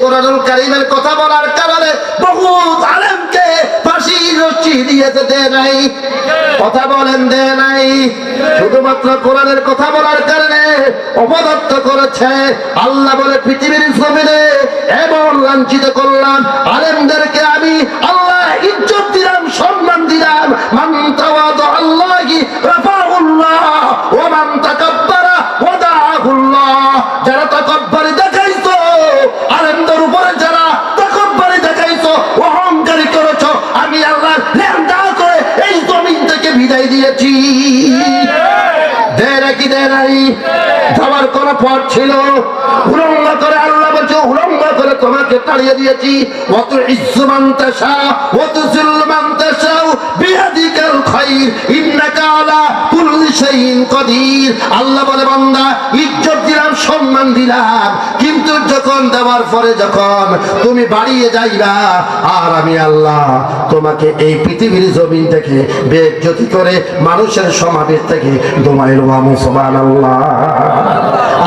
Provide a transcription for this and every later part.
কোরআনুল কারিমের কথা বলার কারণে বহুত আলেমকে ফাঁসি রশি দিয়েছে দে নাই। কথা বলেন দে নাই। শুধুমাত্র কোরআনের কথা বলার কারণে অপদত্ত করেছে। আল্লাহ বলে পৃথিবীর জমিনে এমন লাঞ্ছিত করলাম, আলেমদেরকে আমি আল্লাহ ছিল। উলঙ্গ করে আল্লাহ বলছে উলঙ্গ করে তোমাকে তাড়িয়ে দিয়েছি। অত ইজ্জুমান্তাসা অত জুলমান্তাসাও বিহাদিকাল খাইর আল্লাহ বলে, বান্দা, ইজ্জত দিলাম, সম্মান দিলাম। কিন্তু যখন দেওয়ার পরে যখন তুমি বাড়িয়ে যাইবা, আর আমি আল্লাহ তোমাকে এই পৃথিবীর জমিন থেকে বেজ্জতি করে মানুষের সমাবেশ থেকে দোমাইল আল্লাহ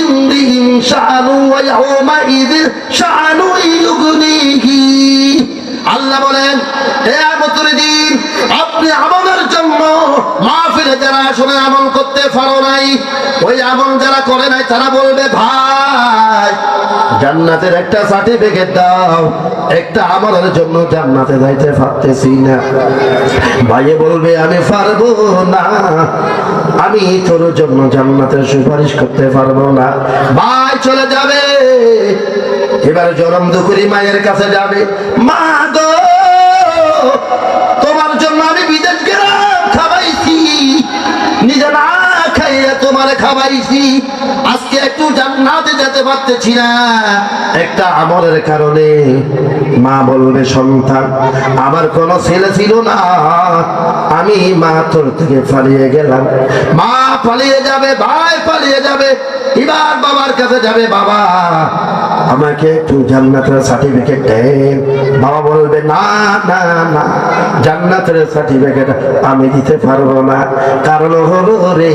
ইমরিহিম শাআনু ওয়া ইয়াউমাইযিন শাআনু ইউগনিহি আল্লাহ বলেন, হে আমতের দিন, আপনি আমাদের জন্য মাহফিলে যারা আসলে আমল করতে পারো নাই, ওই আমল যারা করে নাই তারা বলবে, ভাই, জান্নাতের একটা সার্টিফিকেট দাও, একটা আমলের জন্য জান্নাতে যাইতে পারতেছি না। ভাইয়ে বলবে, আমি পারব না। আমি তোর জন্য জান্নাতের সুপারিশ করতে পারব না। ভাই চলে যাবে। এবার জরম দুপুরি মায়ের কাছে যাবে। মা গো, তোমার জন্য আমি বিদেশ গেলাম খাবাইছি। নিজে না খাইয়া তোমার খাবাইছি। আজকে একটু জান্নাতে যেতে পারতেছি না। একটা আমলের কারণে মা বলবে সন্তান আমার কোনো ছেলে ছিল না। আমি মা তোর থেকে পালিয়ে গেলাম। মা পালিয়ে যাবে ভাই পালিয়ে যাবে এবার বাবার কাছে যাবে বাবা। আমাকে একটু জান্নাতের সার্টিফিকেট দেন বাবা বলবে, না না না, জান্নাতের সার্টিফিকেট আমি দিতে পারব না। কারণ হলো রে,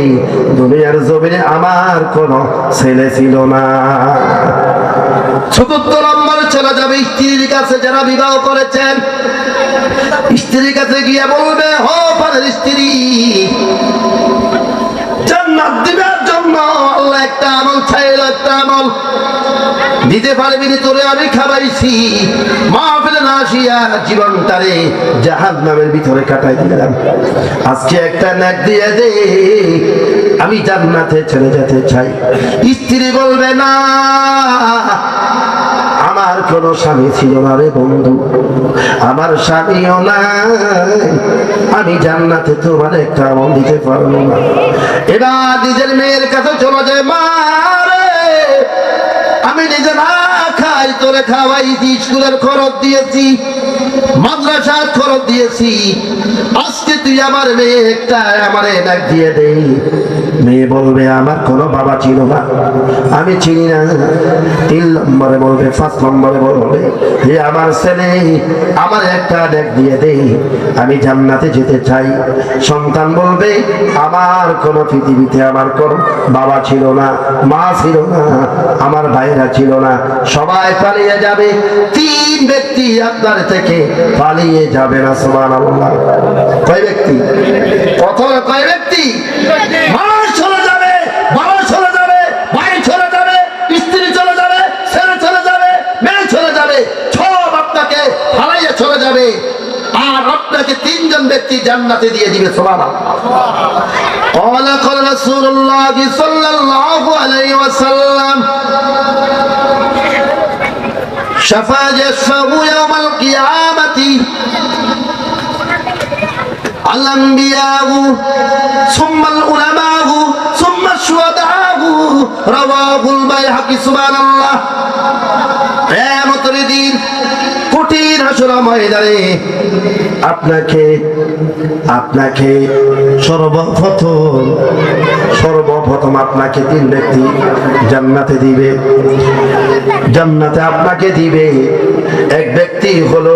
দুনিয়ার জমিনে আমার কোনো ছেলে ছিল না। চতুর্থ নম্বর চলে যাবে, স্ত্রীর কাছে যারা বিবাহ করেছেন। স্ত্রীর কাছে গিয়ে বলবে, হো, পানের স্ত্রী, জান্নাত দিবার জন্য আল্লাহ একটা আমল চাইল, একটা আমল। দিতে পারবি তোরে আমি খাবাইছি। মা ফেলে না আসিয়া জীবনটারে জাহাজ নামের ভিতরে কাটাই দিলাম। আজকে একটা নাক দিয়ে দে, আমি জান্নাতে চলে যেতে চাই। স্ত্রী বলবে, না, আমার কোনো স্বামী ছিল না রে বন্ধু। আমার স্বামীও না আমি জান্নাতে তোমার একটা আমল দিতে পারব না। এবার নিজের মেয়ের কাছে চলে যায়, মা আমি নিজে না খাই তোরে খাওয়াইছি স্কুলের খরচ দিয়েছি মাদ্রাসার খরচ দিয়েছি। আজকে তুই আমার মেয়ে একটা আমার ডাক দিয়ে দে। মেয়ে বলবে, আমার কোনো বাবা ছিল না। আমি চিনি না। তিন নম্বরে বলবে, পাঁচ নম্বরে বলবে, হে আমার ছেলে, আমার একটা ডাক দিয়ে দে। আমি জান্নাতে যেতে চাই। সন্তান বলবে, আমার কোনো পৃথিবীতে আমার কোনো বাবা ছিল না, মা ছিল না, আমার ভাইরা ছিল না। সবাই পালিয়ে যাবে। তিন ব্যক্তি আপনার থেকে পালিয়ে যাবে না সমান আল্লাহ কয় ব্যক্তি প্রথমে কয় ব্যক্তি মা চলে যাবে বাবা চলে যাবে ভাই চলে যাবে স্ত্রী চলে যাবে ছেলে চলে যাবে মেয়ে চলে যাবে সব আপনাকে ফালাইয়া চলে যাবে আর আপনাকে তিনজন ব্যক্তি জান্নাতে দিয়ে দিবে সমান قال قال رسول الله صلى الله عليه وسلم شفا يشفع يوم القيامة আলাম্বিয়াহু সুম্মাল উলামাহু সুম্মা শুহাদাহু রাওয়াহুল বাইহাকি, সুবহানাল্লাহ। কিয়ামতের দিন কঠিন হাসরা ময়দানে আপনাকে আপনাকে সর্বপ্রথম সর্বপ্রথম আপনাকে তিন ব্যক্তি জান্নাতে দিবে। জান্নাতে আপনাকে দিবে। এক ব্যক্তি হলো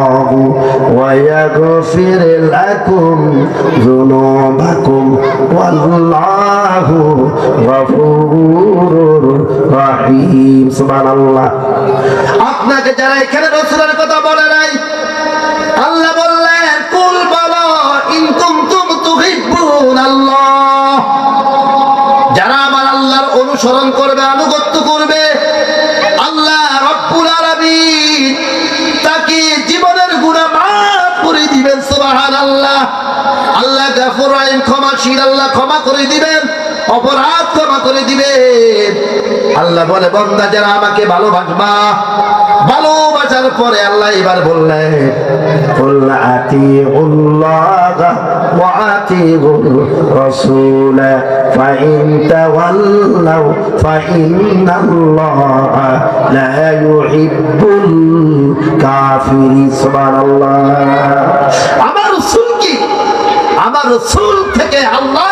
ويغفر لكم ذنوبكم والله غفور رحيم سبحان الله আপনাকে যারা এখানে রসুলের কথা বলে নাই করে দিবেন, অপরাধ ক্ষমা করে দিবেন। আল্লাহ বলে, বন্দা, যারা আমাকে ভালোবাসবা, ভালোবাসার পরে আল্লাহ এবার বললেন আমার রসুল কি? আমার রসুল থেকে আল্লাহ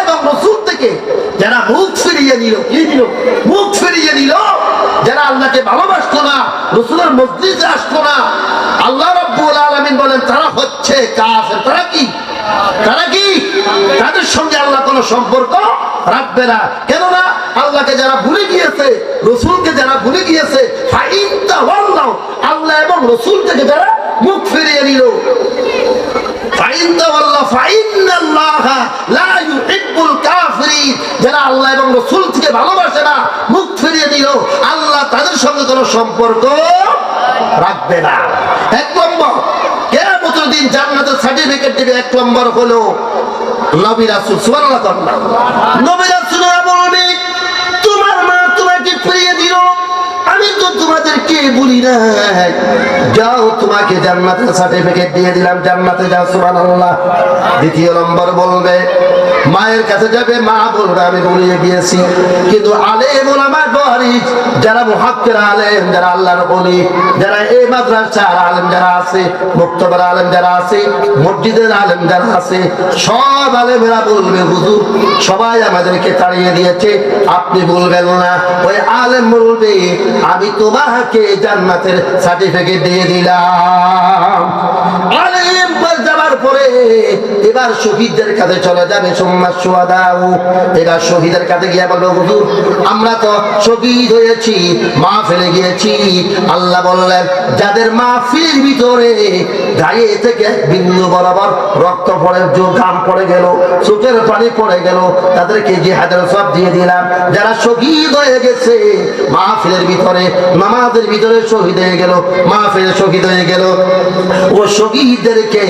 নিল কি নিল মুখ ফিরিয়ে নিল। যারা আল্লাহকে ভালোবাসতো না রসুলের মসজিদে আসতো না আল্লাহ রব্বুল আলমিন বলেন তারা হচ্ছে কাফের। তারা কি? তারা কি? তাদের সঙ্গে আল্লাহ কোনো সম্পর্ক রাখবে না। কেননা আল্লাহকে যারা ভুলে গিয়েছে রসুলকে যারা ভুলে গিয়েছে আল্লাহ এবং রসুল থেকে যারা মুখ ফিরিয়ে নিল। ফাইন তাওয়াল্লাহ, ফাইন্নাল্লাহ লা ইউহিব্বুল কাফিরিন। যারা আল্লাহ এবং রসুল থেকে ভালোবাসে না, মুখ ফিরিয়ে দিল আল্লাহ তাদের সঙ্গে কোনো সম্পর্ক রাখবে না। এক নম্বর, কেয়ামতের দিন জান্নাতের সার্টিফিকেট দিবে এক নম্বর হলো বলবে তোমার মা তোমাকে ফিরিয়ে আমি তো বলি না। তোমাকে জান্নাতের সার্টিফিকেট দিয়ে দিলাম। জান্নাতে যাও, সুবহানাল্লাহ। দ্বিতীয় নম্বর বলবে মায়ের কাছে যাবে, মা বলবে, আমি বলিয়ে গিয়েছি। কিন্তু আলেম ওলামা গরিব যারা মুহাক্কির আলেম, যারা আল্লাহর বলি যারা এই মাদ্রাসার আলেম যারা আছে, মুক্তবার আলেম যারা আছে, মসজিদের আলেম যারা আছে, সব আলেমেরা বলবে, হুজুর, সবাই আমাদেরকে তাড়িয়ে দিয়েছে। আপনি বলবেন না। ওই আলেম বলবে, আমি তোমাকে জান্নাতের সার্টিফিকেট দিয়ে দিলাম। আলেম পরে এবার শহীদদের কাছে চলে যাবে সোমবার সোয়াদাও এবার শহীদের কাছে গিয়ে বলবে, হুজুর, আমরা তো শহীদ হয়েছি মা ফেলে গিয়েছি। আল্লাহ বললেন, যাদের মাহফিলের ভিতরে গায়ে থেকে বিন্দু বরাবর রক্ত পড়ে ঘাম পড়ে গেল, চোখের পানি পড়ে গেল, তাদেরকে জিহাদের সব দিয়ে দিলাম। যারা শহীদ হয়ে গেছে, মাহফিলের ভিতরে, নামাজের ভিতরে শহীদ হয়ে গেল, মাহফিলে শহীদ হয়ে গেল। ও শহীদদেরকে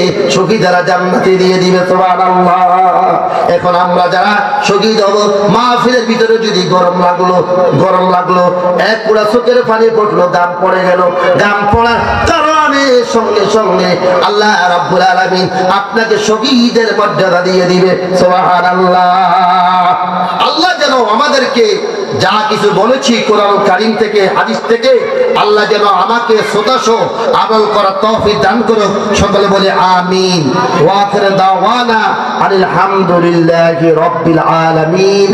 শহীদেরা জান্নাতে দিয়ে দিবে, সুবহানাল্লাহ। এখন আমরা যারা শহীদ হব, মাহফিলের ভিতরে যদি গরম লাগল গরম লাগল, এক পুরা চোখের পানি পড়ল, দাম পড়ে গেল। দাম পড়ার কারণে সঙ্গে সঙ্গে আল্লাহ রাব্বুল আলামিন আপনাকে শহীদের মর্যাদা দিয়ে দিবে, সুবহানাল্লাহ। আল্লাহ যেন আমাদেরকে যা কিছু বলেছি কোরআন কারিম থেকে, হাদিস থেকে, আল্লাহ যেন আমাকে সদাস আমল করার তৌফিক দান করো সকলে বলে আমিন। ওয়াখির দাওয়ানা আলহামদুলিল্লাহি রাব্বিল আলামিন।